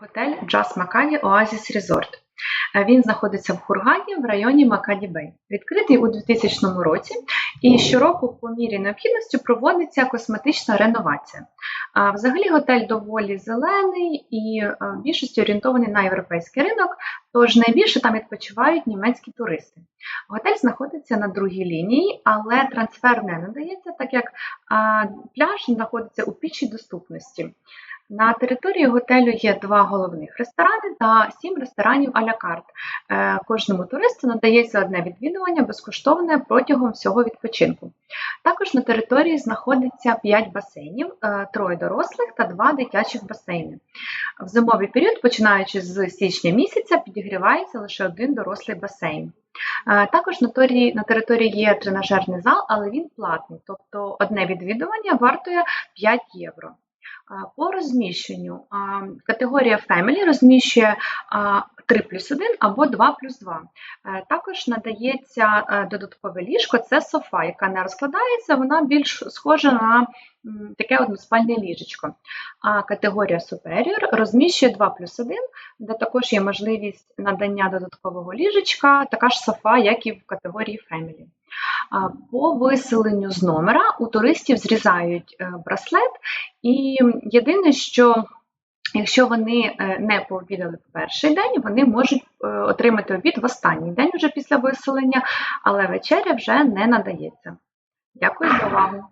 Готель Джаз Макаді Оазіс Резорт. Е, Він знаходиться в Хургаді в районі Макаді Бей. Відкритий у 2000 році, і щороку, по мірі необхідності, проводиться косметична реновація. Взагалі, готель доволі зелений і е, в більшості орієнтований на європейський ринок, тож найбільше там відпочивають німецькі туристи. Готель знаходиться на другій лінії, але трансфер не надається, так як пляж знаходиться у пішій доступності. На території готелю є два головних ресторани та сім ресторанів а-ля. Е, Кожному туристу надається одне відвідування безкоштовне протягом всього відпочинку. Також на території знаходиться 5 басейнів, е, троє дорослих та два дитячих басейни. В зимовий період, починаючи з січня місяця, підігрівається лише один дорослий басейн. Е, Також на території є тренажерний зал, але він платний, тобто одне відвідування вартує 5 євро. По розміщенню категорія Family розміщує 3 плюс 1 або 2 плюс 2. Е, Також надається е, додаткове ліжко, це софа, яка не розкладається, вона більш схожа на таке односпальне ліжечко. А категорія Superior розміщує 2 плюс 1, де також є можливість надання додаткового ліжечка, така ж софа, як і в категорії Family. По виселенню з номера у туристів зрізають е, браслет, і єдине, що якщо вони е, не пообідали в перший день, вони можуть е, отримати обід в останній день вже після виселення, але вечеря вже не надається. Дякую за увагу.